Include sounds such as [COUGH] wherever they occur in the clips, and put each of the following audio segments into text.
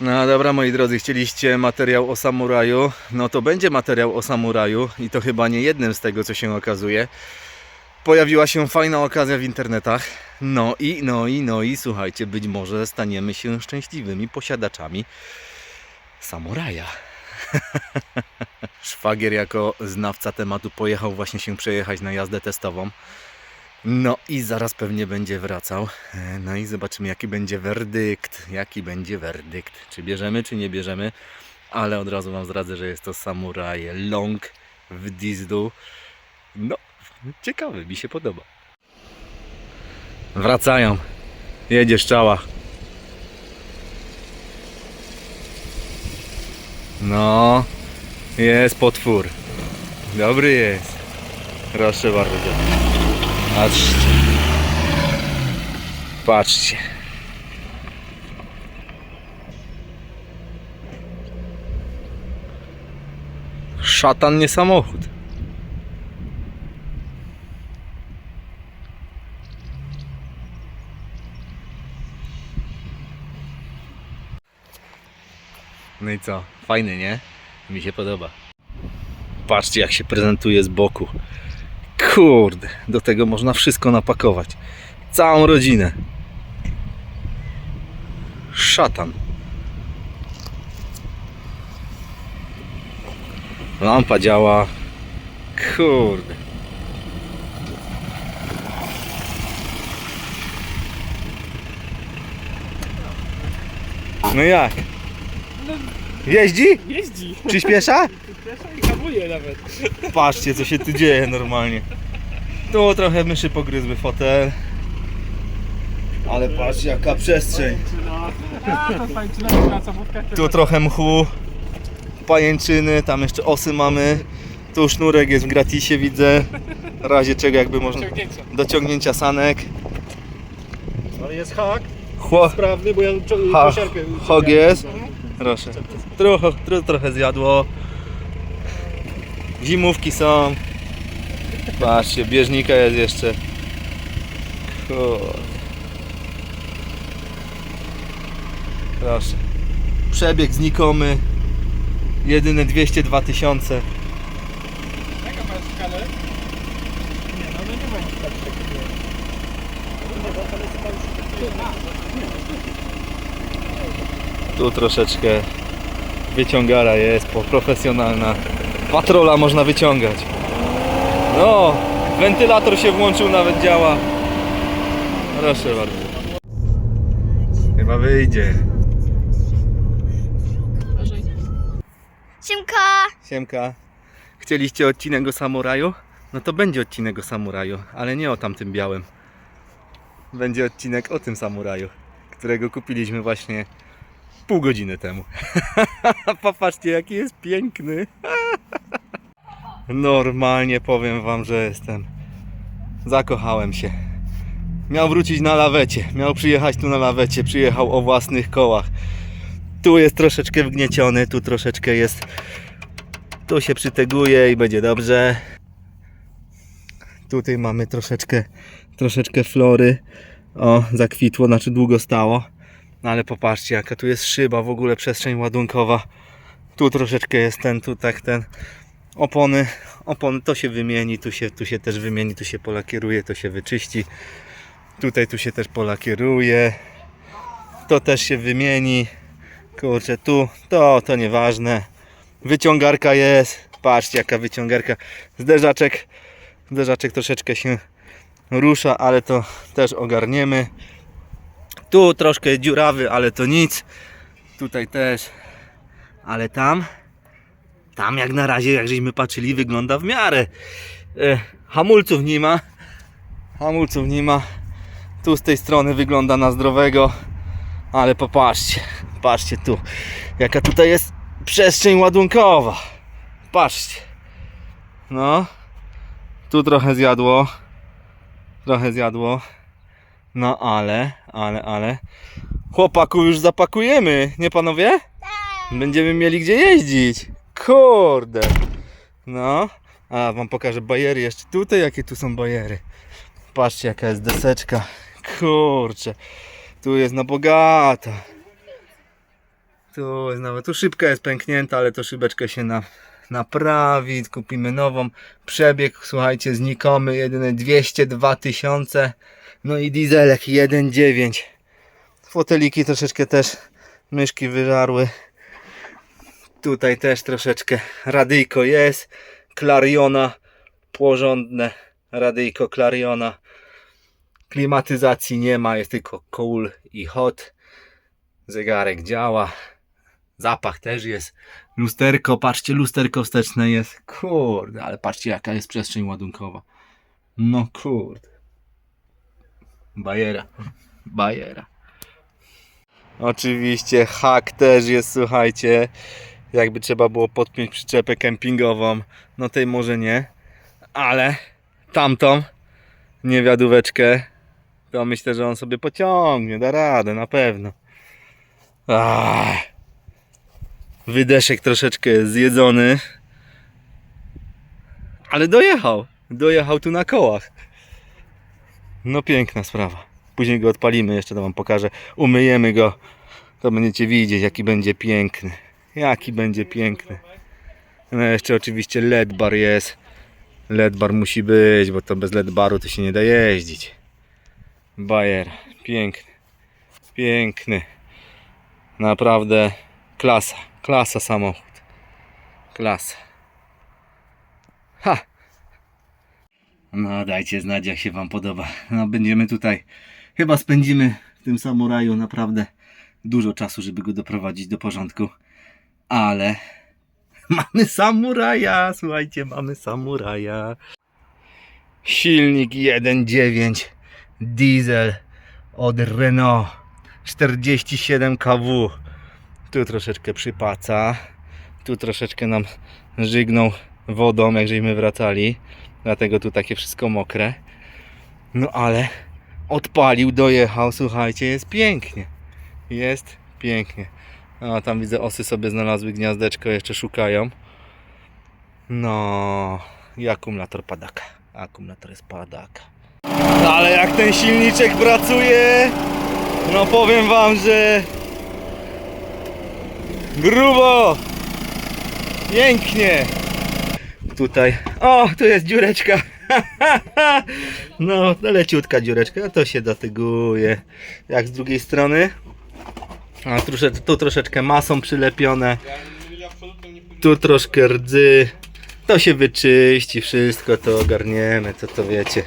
No dobra, moi drodzy, chcieliście materiał o samuraju? No to będzie materiał o samuraju i to chyba nie jednym z tego, co się okazuje. Pojawiła się fajna okazja w internetach. No i, no i, no i słuchajcie, być może staniemy się szczęśliwymi posiadaczami samuraja. [LAUGHS] Szwagier jako znawca tematu pojechał właśnie się przejechać na jazdę testową. No i zaraz pewnie będzie wracał. E, No i zobaczymy jaki będzie werdykt. Jaki będzie werdykt. Czy bierzemy, czy nie bierzemy. Ale od razu Wam zdradzę, że jest to samuraj long w Dizdu. No, ciekawy, mi się podoba. Wracają. Jedzie szczała. No, jest potwór. Dobry jest. Proszę bardzo. Patrzcie. Patrzcie. Szatan nie samochód. No i co? Fajny, nie? Mi się podoba. Patrzcie jak się prezentuje z boku. Kurde, do tego można wszystko napakować. Całą rodzinę. Szatan. Lampa działa. Kurde. No jak? Jeździ? Jeździ, Przyspiesza? I hamuje nawet. Patrzcie co się tu dzieje normalnie. Tu trochę myszy pogryzły fotel. Ale patrzcie jaka przestrzeń. A, to tańczyna na samówkach. Tu trochę mchu, pajęczyny, tam jeszcze osy mamy. Tu sznurek jest w gratisie widzę. W razie czego jakby można Ciągnięcia. do ciągnięcia sanek. Ale jest hak Chło, sprawny, bo ja Ha- hog jest. Proszę. Trochę, tro, trochę zjadło. Zimówki są. Patrzcie, bieżnika jest jeszcze. Kurde. Proszę. Przebieg znikomy. Jedyne 202 tysiące. Jaka masz skalę? Nie, no no nie będzie tak takiego. Tu troszeczkę wyciągara jest, po profesjonalna. Patrola można wyciągać. No, wentylator się włączył, nawet działa. Proszę bardzo. Chyba wyjdzie. Siemka! Siemka. Chcieliście odcinek o samuraju? No to będzie odcinek o samuraju, ale nie o tamtym białym. Będzie odcinek o tym samuraju, którego kupiliśmy właśnie pół godziny temu. [LAUGHS] Popatrzcie, jaki jest piękny. Normalnie powiem wam, że jestem. Zakochałem się. Miał wrócić na lawecie, miał przyjechać tu na lawecie, przyjechał o własnych kołach. Tu jest troszeczkę wgnieciony, tu troszeczkę jest tu się przyteguje i będzie dobrze. Tutaj mamy troszeczkę, troszeczkę flory. O, zakwitło, znaczy długo stało. No ale popatrzcie, jaka tu jest szyba, w ogóle przestrzeń ładunkowa. Tu troszeczkę jest ten, tu tak ten. Opony, opony to się wymieni, tu się, tu się też wymieni, tu się polakieruje, to się wyczyści. Tutaj tu się też polakieruje. To też się wymieni. Kurczę, tu, to, to nieważne. Wyciągarka jest. Patrzcie jaka wyciągarka. Zderzaczek. Zderzaczek troszeczkę się rusza, ale to też ogarniemy. Tu troszkę dziurawy, ale to nic. Tutaj też. Ale tam. Tam jak na razie, jak żeśmy patrzyli, wygląda w miarę. E, hamulców nie ma. Hamulców nie ma. Tu z tej strony wygląda na zdrowego. Ale popatrzcie. Patrzcie tu. Jaka tutaj jest przestrzeń ładunkowa. Patrzcie. No. Tu trochę zjadło. Trochę zjadło. No ale, ale, ale. Chłopaków już zapakujemy, nie panowie? Będziemy mieli gdzie jeździć. Kurde. No. A wam pokażę bajery jeszcze tutaj, jakie tu są bajery. Patrzcie jaka jest deseczka. Kurczę. Tu jest na bogato. Tu jest nawet, tu szybka jest pęknięta, ale to szybeczkę się na, naprawi, kupimy nową. Przebieg, słuchajcie, znikomy, jedyne 202 tysiące. No i dieselek 1.9. Foteliki troszeczkę też myszki wyżarły. Tutaj też troszeczkę radyjko jest. Clariona porządne. Radyjko Clariona. Klimatyzacji nie ma, jest tylko cool i hot. Zegarek działa. Zapach też jest. Lusterko, patrzcie, lusterko wsteczne jest. Kurde, ale patrzcie jaka jest przestrzeń ładunkowa. No kurde. Bajera. Bajera. Oczywiście hak też jest, słuchajcie. Jakby trzeba było podpiąć przyczepę kempingową. No tej może nie. Ale tamtą niewiadóweczkę to myślę, że on sobie pociągnie, da radę, na pewno. Ach. Wydeszek troszeczkę zjedzony. Ale dojechał. Dojechał tu na kołach. No piękna sprawa. Później go odpalimy, jeszcze to wam pokażę. Umyjemy go. To będziecie widzieć jaki będzie piękny. Jaki będzie piękny. No jeszcze oczywiście LED bar jest. LED bar musi być, bo to bez LED baru to się nie da jeździć. Bayer. Piękny. Piękny. Naprawdę klasa. Klasa samochód. Klasa. Ha! No dajcie znać jak się wam podoba. No będziemy tutaj. Chyba spędzimy w tym samuraju naprawdę dużo czasu, żeby go doprowadzić do porządku. Ale [LAUGHS] mamy samuraja. Słuchajcie, mamy samuraja. Silnik 1.9 diesel od Renault 47 kW. Tu troszeczkę przypaca. Tu troszeczkę nam żygnął wodą, jak żeśmy wracali. Dlatego tu takie wszystko mokre. No ale odpalił, dojechał. Słuchajcie, jest pięknie. Jest pięknie. A tam widzę osy sobie znalazły gniazdeczko, jeszcze szukają. No i akumulator padaka. Akumulator jest padaka. Ale jak ten silniczek pracuje, no powiem wam, że grubo, pięknie. Tutaj, o, tu jest dziureczka. No, [LAUGHS] no leciutka dziureczka, to się dotyguje. Jak z drugiej strony? A trosze, tu troszeczkę masą przylepione. Tu troszkę rdzy. To się wyczyści, wszystko to ogarniemy, to to wiecie.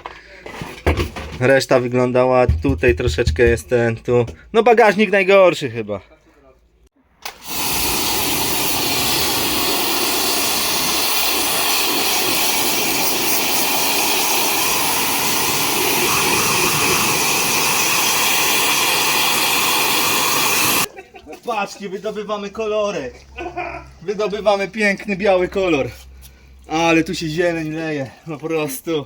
Reszta wyglądała, tutaj troszeczkę jest ten, tu. No bagażnik najgorszy chyba. Patrzcie, wydobywamy kolorek. Wydobywamy piękny biały kolor. Ale tu się zieleń leje, po prostu.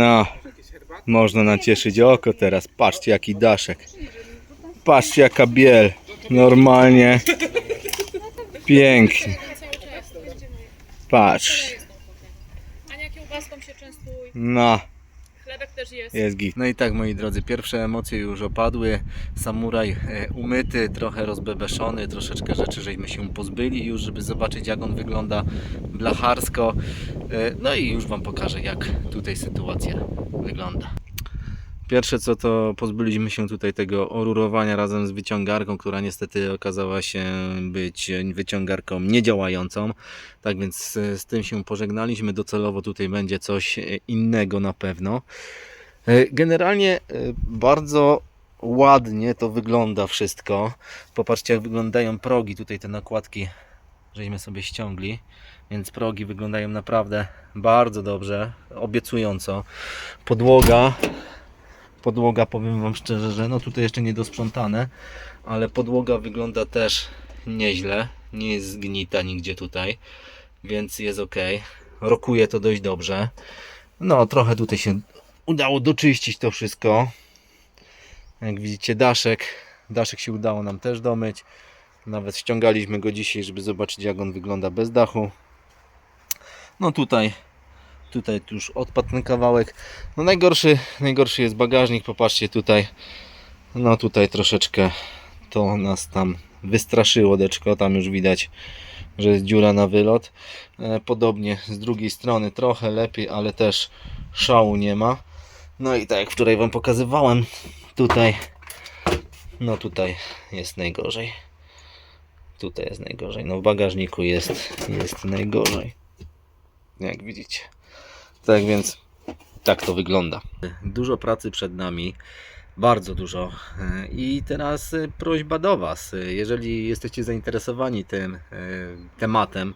No, można nacieszyć oko teraz. Patrzcie jaki daszek. Patrzcie jaka biel. Normalnie. Pięknie. Patrz. No. Chlebek też jest. Jest git. No i tak moi drodzy, pierwsze emocje już opadły. Samuraj e, umyty, trochę rozbebeszony, troszeczkę rzeczy żeśmy się pozbyli już, żeby zobaczyć jak on wygląda blacharsko. E, No i już Wam pokażę jak tutaj sytuacja wygląda. Pierwsze co to pozbyliśmy się tutaj tego orurowania razem z wyciągarką, która niestety okazała się być wyciągarką niedziałającą. Tak więc z tym się pożegnaliśmy. Docelowo tutaj będzie coś innego na pewno. E, Generalnie e, bardzo ładnie to wygląda wszystko. Popatrzcie jak wyglądają progi, tutaj te nakładki żeśmy sobie ściągli, więc progi wyglądają naprawdę bardzo dobrze, obiecująco. Podłoga, podłoga powiem Wam szczerze, że no tutaj jeszcze nie dosprzątane, ale podłoga wygląda też nieźle, nie jest zgnita nigdzie tutaj, więc jest ok. Rokuje to dość dobrze. No, trochę tutaj się udało doczyścić to wszystko. Jak widzicie, daszek, daszek się udało nam też domyć. Nawet ściągaliśmy go dzisiaj, żeby zobaczyć jak on wygląda bez dachu. No tutaj, tutaj tu już odpadł ten kawałek. No najgorszy, najgorszy jest bagażnik, popatrzcie tutaj. No tutaj troszeczkę to nas tam wystraszyło deczko, tam już widać, że jest dziura na wylot. E, Podobnie z drugiej strony trochę lepiej, ale też szału nie ma. No i tak jak wczoraj Wam pokazywałem, tutaj, no tutaj jest najgorzej. Tutaj jest najgorzej. No w bagażniku jest, jest najgorzej. Jak widzicie. Tak więc tak to wygląda. Dużo pracy przed nami. Bardzo dużo. I teraz e, prośba do Was. E, Jeżeli jesteście zainteresowani tym e, tematem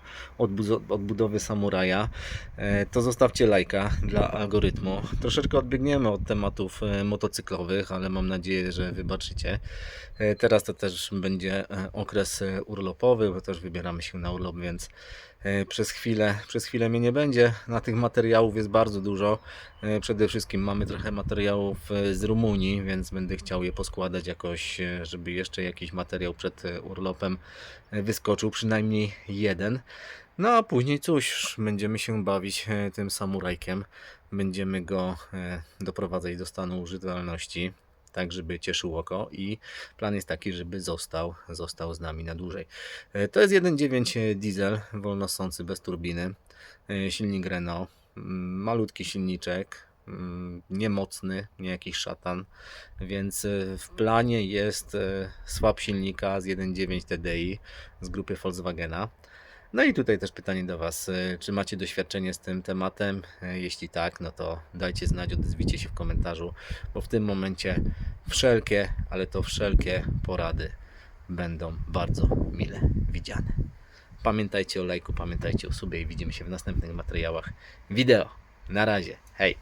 odbudowy samuraja, to zostawcie lajka dla algorytmu. Troszeczkę odbiegniemy od tematów motocyklowych, ale mam nadzieję, że wybaczycie. Teraz to też będzie okres urlopowy, bo też wybieramy się na urlop, więc przez chwilę, przez chwilę mnie nie będzie. Na tych materiałów jest bardzo dużo. E, Przede wszystkim mamy trochę materiałów e, z Rumunii, więc będę chciał je poskładać jakoś, e, żeby jeszcze jakiś materiał przed e, urlopem e, wyskoczył, przynajmniej jeden. No a później cóż, będziemy się bawić e, tym samurajkiem. Będziemy go e, doprowadzać do stanu używalności, tak żeby cieszył oko i plan jest taki, żeby został, został z nami na dłużej. E, To jest 1.9 diesel, wolnosący bez turbiny, e, silnik Renault, Mm, malutki silniczek, mm, niemocny, nie jakiś szatan, więc e, w planie jest swap silnika z 1.9 TDI z grupy Volkswagena. No i tutaj też pytanie do Was, e, czy macie doświadczenie z tym tematem? E, Jeśli tak, no to dajcie znać, odezwijcie się w komentarzu, bo w tym momencie wszelkie, ale to wszelkie porady będą bardzo mile widziane. Pamiętajcie o lajku, pamiętajcie o subie i widzimy się w następnych materiałach wideo. Na razie, hej!